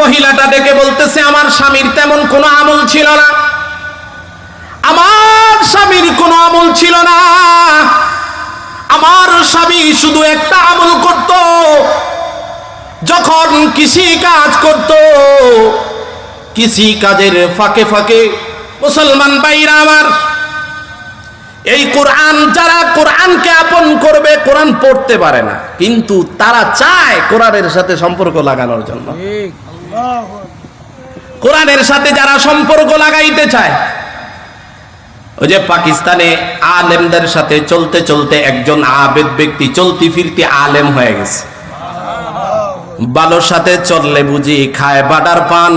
মহিলাটা ডেকে বলতেছে, আমার স্বামীর তেমন কোনো আমল ছিল না। আমার স্বামীর কোনো আমল ছিল না। আমার স্বামী শুধু একটা আমল করত। যখন কৃষি কাজ করত, কৃষি কাজের ফাঁকে ফাঁকে মুসলমান ভাইরা আমার, এই কোরআন যারা কোরআনকে আপন করবে, কোরআন পড়তে পারে না। কিন্তু তারা চায় কোরআনের সাথে সম্পর্ক লাগানোর জন্য। কোরআনের সাথে যারা সম্পর্ক লাগাইতে চায়, ওই যে পাকিস্তানে আলেমদের সাথে চলতে চলতে একজন আবেদ ব্যক্তি চলতি ফিরতি আলেম হয়ে গেছে। ভালোর সাথে চললে বুঝি খায় বাডার পান,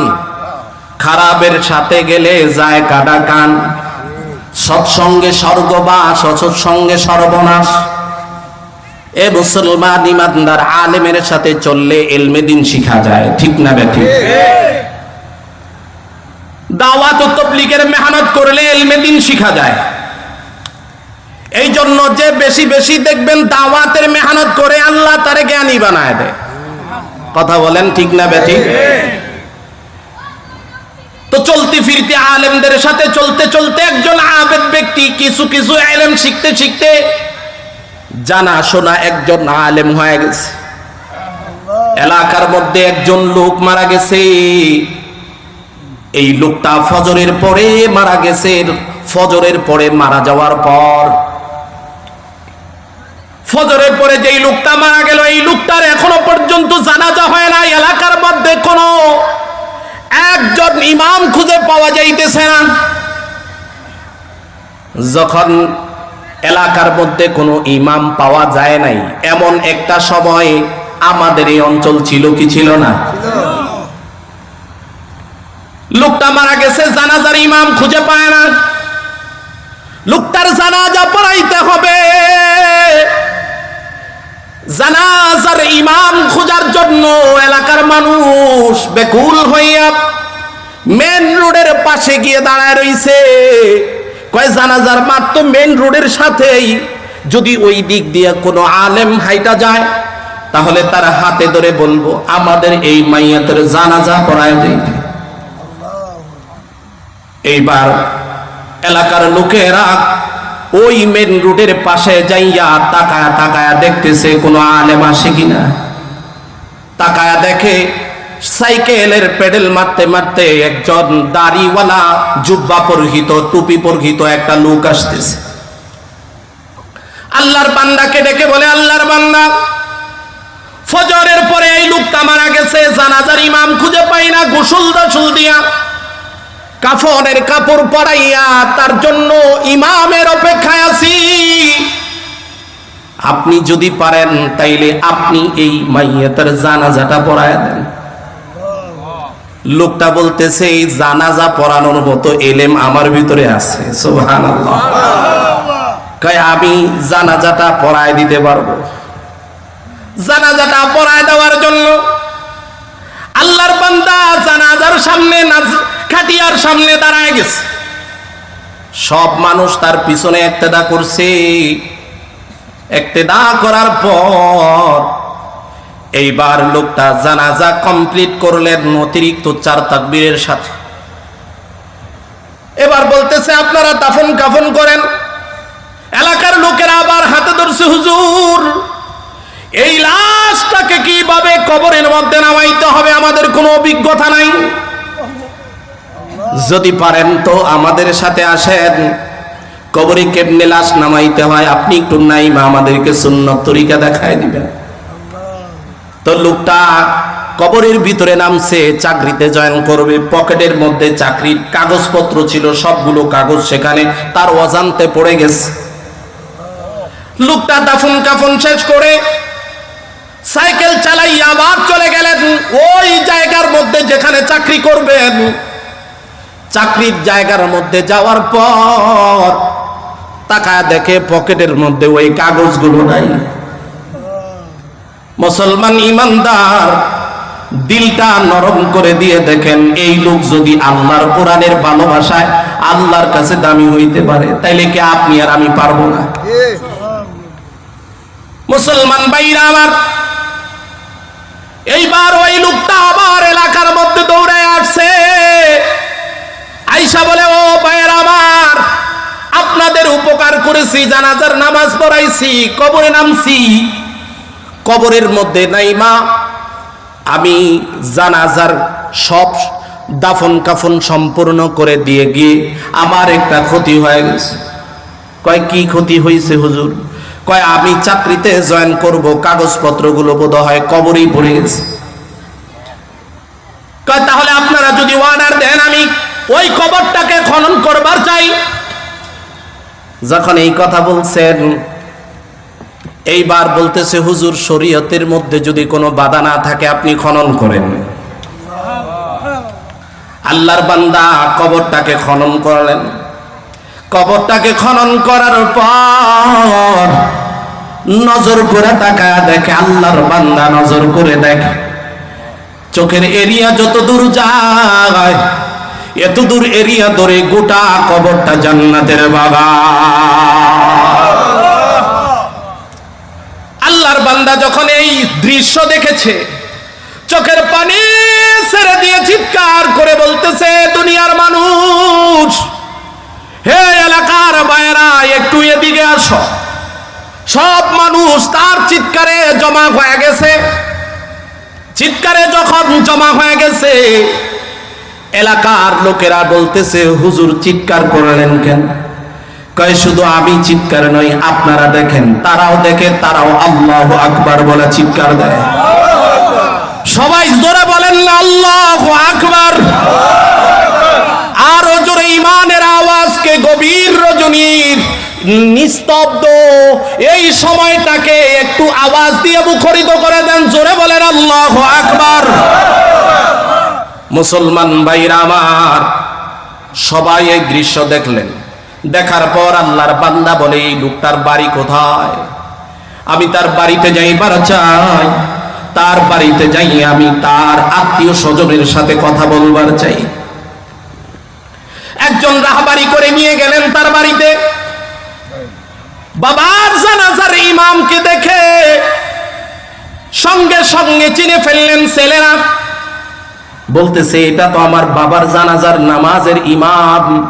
খারাপের সাথে গেলে যায় কাটা কান। সৎসঙ্গে স্বর্গবাস, অসৎসঙ্গে সর্বনাশ। এ মুসলমান ইমানদার আলেমের সাথে চললে এলমে দিন শিখা যায় ঠিক না বেঠিক দাওয়াত ও তবলিগের মেহনত করলে এলমে দিন শিখা যায়। এই জন্য যে বেশি বেশি দেখবেন দাওয়াতের মেহনত করে আল্লাহ তার জ্ঞানী বানায় দেয়। কথা বলেন ঠিক না বেঠিক তো চলতে ফিরতে আলেমদের সাথে চলতে চলতে একজন আবেদ ব্যক্তি কিছু কিছু আলেম শিখতে শিখতে জানা শোনা একজন আলেম হয়ে গেছে। এলাকার মধ্যে একজন লোক মারা গেছে। এই লোকটা ফজরের পরে মারা গেছে। ফজরের পরে মারা যাওয়ার পর ফজরের পরে যেই লোকটা মারা গেল, এই লোকটার এখনও পর্যন্ত জানাজা হয় না এলাকার মধ্যে কোনো একজন ইমাম খুঁজে পাওয়া যাইতেছে না। যখন এলাকার মধ্যে কোনো ইমাম পাওয়া যায় নাই। এমন একটা সময় আমাদের এই অঞ্চল ছিল কি ছিল না? লোকটা মারা গেছে, জানাজার ইমাম খুঁজে পায় না। লোকটার জানাজা পড়াইতে হবে। জানাজার ইমাম খোঁজার জন্য এলাকার মানুষ বেকুল হইয়া মেন রোডের পাশে গিয়ে দাঁড়ায় রইছে। কয়, জানাজার মাঠ তো মেন রোডের সাথেই। যদি ওই দিক দিয়ে কোনো আলেম হাইটা যায়, তাহলে তার হাতে ধরে বলব, আমাদের এই মাইয়াতের জানাজা পড়ায় দিতে এইবার এলাকার লোকেরা ওই মেন রোডের পাশে যাইয়া তাকায়া তাকায়া দেখতেছে কোনো আলেম আসে কিনা। তাকায়া দেখে সাইকেলের পেডেল মারতে মারতে একজন দাড়িওয়ালা জুব্বা পরিহিত, টুপি পরিহিত একটা লোক আসতেছে। আল্লাহর বান্দাকে ডেকে বলে, আল্লাহর বান্দা, ফজরের পরে এই লোকটা মারা গেছে, জানাজার ইমাম খুঁজে পাই না, গোসল দাসুল দিয়া কাফনের কাপড় পরাইয়া তার জন্য ইমামের অপেক্ষায় আছি। আপনি যদি পারেন, তাইলে আপনি এই মাইয়াতের জানাজাটা পড়ায় দেন। লোকটা বলতেছে, এই জানাজা পড়ানোর মতো এলেম আমার ভিতরে আছে। সোহান কয়, আমি জানাজাটা পড়ায় দিতে পারব। জানাজাটা পড়ায় দেওয়ার জন্য আল্লাহর বান্দা জানাজার সামনে খাটিয়ার সামনে দাঁড়ায় গেছে। সব মানুষ তার পিছনে একতেদা করছে। একতেদা করার পর এইবার লোকটা জানাজা কমপ্লিট করলেন অতিরিক্ত চার তাকবীরের সাথে। এবার বলতেছে, আপনারা দাফন কাফন করেন। এলাকার লোকেরা আবার হাতে ধরছে, হুজুর, এই লাশটাকে কীভাবে কবরের মধ্যে নামাইতে হবে? আমাদের কোনো অভিজ্ঞতা নাই। যদি পারেন তো আমাদের সাথে আসেন। কবরে কেমনে লাশ নামাইতে হয়? আপনি একটু নাই বা আমাদেরকে শূন্য তরিকা দেখায় দিবেন। তো লোকটা কবরের ভিতরে নামছে, চাকরিতে জয়েন করবে, পকেটের মধ্যে চাকরির কাগজপত্র ছিল, সবগুলো কাগজ সেখানে, তার অজান্তে পড়ে গেছে। লোকটা দাফন কাফন শেষ করে সাইকেল চালাই আবার চলে গেলেন। ওই জায়গার মধ্যে যেখানে চাকরি করবেন, চাকরির জায়গার মধ্যে যাওয়ার পর তাকায় দেখে পকেটের মধ্যে ওই কাগজগুলো নাই। মুসলমান ইমানদার, দিলটা নরম করে দিয়ে দেখেন, এই লোক যদি আল্লাহর কোরআনের ভালোবাসায় আল্লাহর কাছে দামি হইতে পারে, তাইলে কি আপনি আর আমি পারব না? মুসলমান ভাইরা আমার, এইবার ওই লোকটা আবার এলাকার মধ্যে দৌড়ে আসছে। আইসা বলে, ও ভাইয়ের আমার, আপনাদের উপকার করেছি, জানাজার নামাজ পড়াইছি, কবরে নামছি। কবরের মধ্যে নাই মা। আমি জানাজার সব দাফন কাফন সম্পূর্ণ করে দিয়ে গিয়ে আমার একটা ক্ষতি হয়ে গেছে। কয়, কি ক্ষতি হয়েছে হুজুর? কয়, আমি চাকরিতে জয়েন করব, কাগজপত্রগুলো বোধ হয় কবরেই পড়ে গেছে। কয়, তাহলে আপনারা যদি অর্ডার দেন, আমি ওই কবরটাকে খনন করবার চাই। যখন এই কথা বলছেন এইবার বলতেছে, হুজুর, শরীয়তের মধ্যে যদি কোনো বাধা না থাকে, আপনি খনন করেন। আল্লাহর বান্দা কবরটাকে খনন করলেন। কবরটাকে খনন করার পর নজর করে তাকায় দেখে, আল্লাহর বান্দা নজর করে দেখে, চোখের এরিয়া যত দূর যায়, এত দূর এরিয়া ধরে গোটা কবরটা জান্নাতের বাবা আল্লাহর বান্দা যখন এই দৃশ্য দেখেছে, চোখের পানি ছেড়ে দিয়ে চিৎকার করে বলতেছে, দুনিয়ার মানুষ, হে এলাকার মায়েরা একটু এদিকে আসো। সব মানুষ তার চিৎকারে জমা হয়ে গেছে। চিৎকারে যখন জমা হয়ে গেছে, এলাকার লোকেরা বলতেছে, হুজুর, চিৎকার করলেন কেন? কয়, শুধু আমি চিৎকার নই, আপনারা দেখেন। তারাও দেখে, তারাও আল্লাহ আকবার বলে চিৎকার দেয়। সবাই জোরে বলেন, আল্লাহ আকবার। আরও জোরে ইমানের আওয়াজকে গভীর রজনীর নিস্তব্ধ এই সময়টাকে একটু আওয়াজ দিয়ে মুখরিত করে দেন, জোরে বলেন, আল্লাহ আকবার। মুসলমান ভাইরা আমার, সবাই এই দৃশ্য দেখলেন। দেখার পর আল্লাহর বান্দা বলে লোকটার বাড়ি কোথায়? আমি তার বাড়িতে যাইবার চাই। তার বাড়িতে যাই আমি তার আত্মীয় স্বজনের সাথে কথা বলবার চাই। একজন রাহবারি করে নিয়ে গেলেন তার বাড়িতে। বাবার জানাজার ইমামকে দেখে সঙ্গে সঙ্গে চিনে ফেললেন ছেলেরা। বলতেছে, এটা তো আমার বাবার জানাজার নামাজের ইমাম।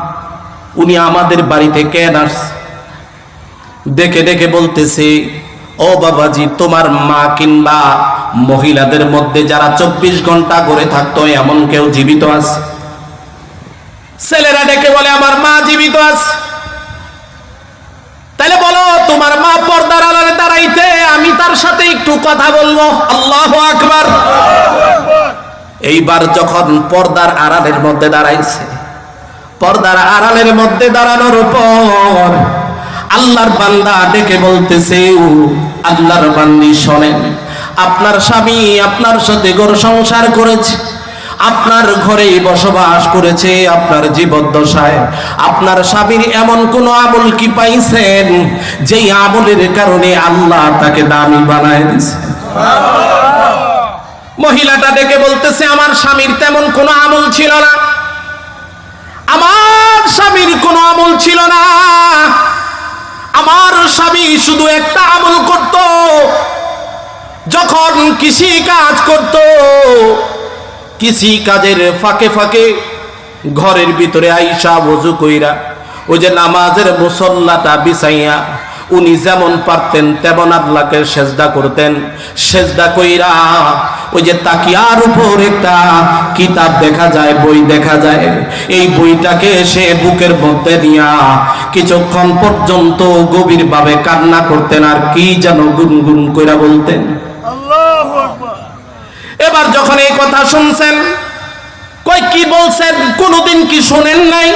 উনি আমাদের বাড়িতে কেন আস? দেখে দেখে বলতেছে, ও বাবাজি, তোমার মা কিংবা মহিলাদের মধ্যে যারা চব্বিশ ঘণ্টা করে থাকতো, এমন কেউ জীবিত আছে ছেলেরা ডেকে বলে, আমার মা জীবিত আছে তাহলে বলো, তোমার মা পর্দার আড়ালে দাঁড়াইতে, আমি তার সাথে একটু কথা বলব। আল্লাহ আকবার। এইবার যখন পর্দার আড়ালের মধ্যে দাঁড়াইছে পর্দার আড়ালের মধ্যে দাঁড়ানোর পর আল্লাহর বান্দা ডেকে বলতেছে আল্লাহর বান্দি, শোনেন, আপনার স্বামী আপনার সাথে ঘর সংসার করেছে, আপনার ঘরে বসবাস করেছে, আপনার জীবদ্দশায়, আপনার স্বামীর এমন কোন আমল কি পাইছেন, যেই আমলের কারণে আল্লাহ তাকে দামি বানায় দিছে মহিলাটা ডেকে বলতেছে, আমার স্বামীর তেমন কোনো আমল ছিল না। আমার স্বামীর কোনো আমল ছিল না। আমার স্বামী শুধু একটা আমল করত। যখন কৃষি কাজ করত, কৃষি কাজের ফাঁকে ফাঁকে ঘরের ভিতরে আইসা বজু কইরা, ওই যে নামাজের মুসল্লাটা বিছাইয়া উনি যেমন পারতেন তেমন আল্লাহকে সেজদা করতেন। সেজদা কইরা ওই যে তাকিয়ার উপর একটা কিতাব দেখা যায় বই দেখা যায়। এই বইটাকে সে বুকের মধ্যে নিয়া কিছুক্ষণ পর্যন্ত গভীরভাবে কান্না করতেন আর কি যেন গুনগুন কইরা বলতেন। এবার যখন এই কথা শুনছেন কই কি বলছেন? কোনোদিন কি শোনেন নাই?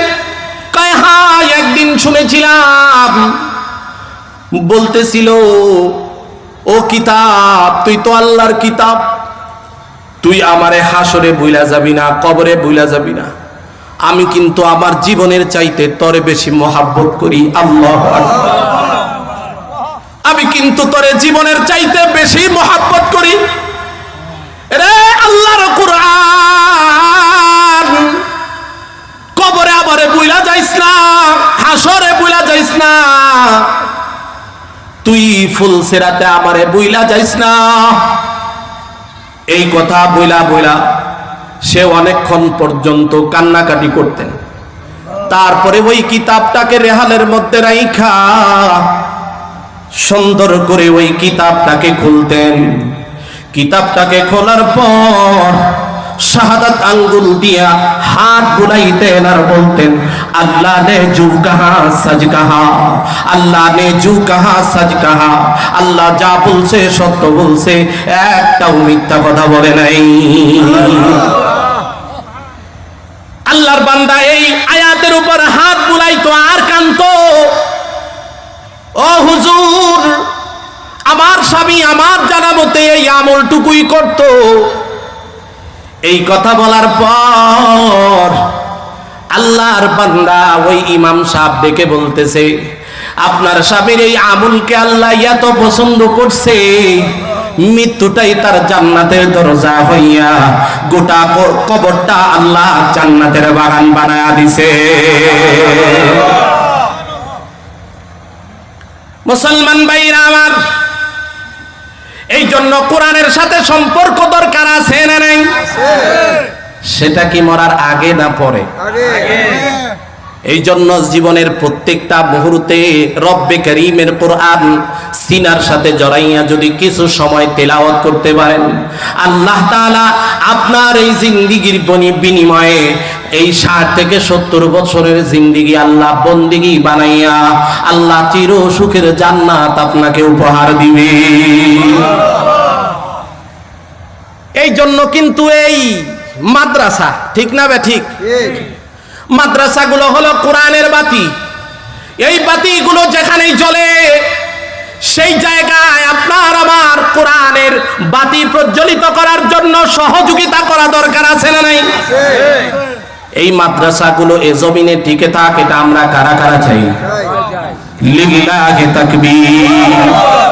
কয় হ্যাঁ একদিন শুনেছিলাম। বলতেছিল ও কিতাব তুই তো আল্লাহর কিতাব। তুই আমারে হাসরে বুইলা যাবি না, কবরে বুইলা যাবি না। আমি কিন্তু আমার জীবনের চাইতে তরে বেশি মহাব্বত করি, আল্লাহ আমি কিন্তু তরে জীবনের চাইতে বেশি মহাব্বত করি। রে আল্লাহর কোরআন, কবরে আবারে বুইলা যাইস না, হাসরে বুইলা যাইস না। তুই ফুল সেরাতে আমারে বুইলা যাইস না। এই কথা বইলা বইলা সে অনেকক্ষণ পর্যন্ত কান্নাকাটি করতেন। তারপরে ওই কিতাবটাকে রেহালের মধ্যে রাইখা, সুন্দর করে ওই কিতাবটাকে খুলতেন। কিতাবটাকে খোলার পর শাহাদাত আঙ্গুল দিয়া হাত বুলাইতেন আর বলতেন, আল্লাহ নে জু কাহা সাজ কাহা আল্লাহ নে জু কাহা সাজ কাহা আল্লাহ যা বলছে সত্য বলছে, একটাও মিথ্যা কথা বলে নাই। আল্লাহর বান্দা এই আয়াতের উপর হাত বুলাইতো আর কান্ত ও হুজুর, আমার স্বামী আমার জানা মতে এই আমলটুকুই করত। এই কথা বলার পর আল্লাহর বান্দা ওই ইমাম সাহেব ডেকে বলতেছে, আপনার স্বামীর এই আমুলকে আল্লাহ এত পছন্দ করছে, মৃত্যুটাই তার জান্নাতের দরজা হইয়া গোটা কবরটা আল্লাহ জান্নাতের বাগান বানায়া দিছে। মুসলমান ভাইরা আমার এই জন্য কোরআনের সাথে সম্পর্ক দরকার আছে না নাই? সেটা কি মরার আগে না পরে? এই জন্য জীবনের প্রত্যেকটা মুহূর্তে রব্বে করিমের কোরআন সিনার সাথে জড়াইয়া যদি কিছু সময় তেলাওয়াত করতে পারেন, আল্লাহ তাআলা আপনার এই জিন্দিগির বনি বিনিময়ে এই ষাট থেকে সত্তর বছরের জিন্দিগি আল্লাহ বন্দিগি বানাইয়া আল্লাহ চির সুখের জান্নাত আপনাকে উপহার দিবে। এই জন্য কিন্তু এই মাদ্রাসা, ঠিক না বে ঠিক? মাদ্রাসাগুলো হলো কোরআনের বাতি। এই বাতিগুলো যেখানেই জ্বলে সেই জায়গায় আপনার আমার কোরআনের বাতি প্রজ্বলিত করার জন্য সহযোগিতা করা দরকার আছে না নাই? এই মাদ্রাসাগুলো এ জমিনে টিকে থাক এটা আমরা কারা কারা চাই? লিল্লাহি তাকবীর।